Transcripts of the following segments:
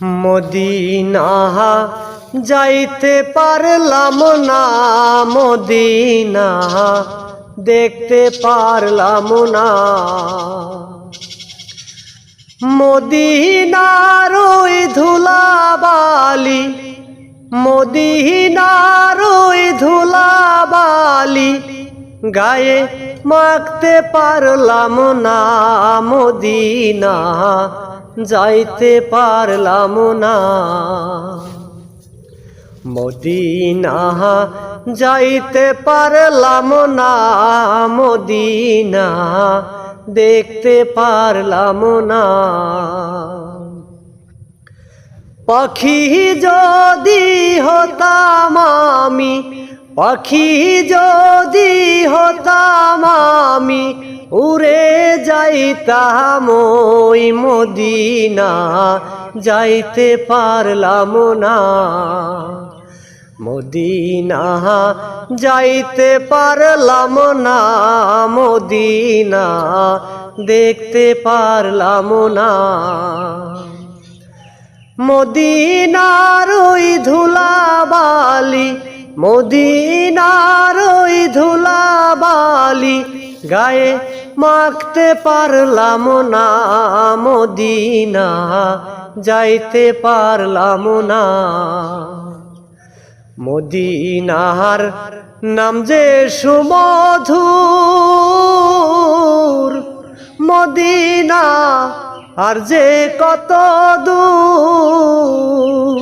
Medina যাইতে পারলাম না মদিনা দেখতে পারলাম না। মদিনার ওই ধুলাবালি, মদিনার ওই ধুলাবালি, গায়ে মাখতে পারলাম না মদিনা, যাইতে পারলাম না। মদিনা, যাইতে পারলাম না মদিনা, দেখতে পারলাম না। পাখি যদি হতাম আমি, পাখি যদি আমি উড়ে যাইতাম ওই মদিনা, যাইতে পারলাম না। মদিনা, যাইতে পারলাম না, মদিনা, দেখতে পারলাম না। মদিনার ওই ধুলাবালি, মদিনার ধুলাবালি গায়ে মাখতে পারলাম না মদিনা, যাইতে পারলাম না। মদিনার নাম যে সুমধুর, মদিনা আর যে কত দূর।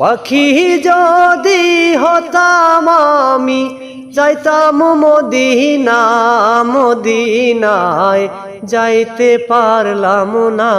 পাখি যদি হতাম আমি যাইতাম মদিনা মদিনায় যাইতে পারলাম না।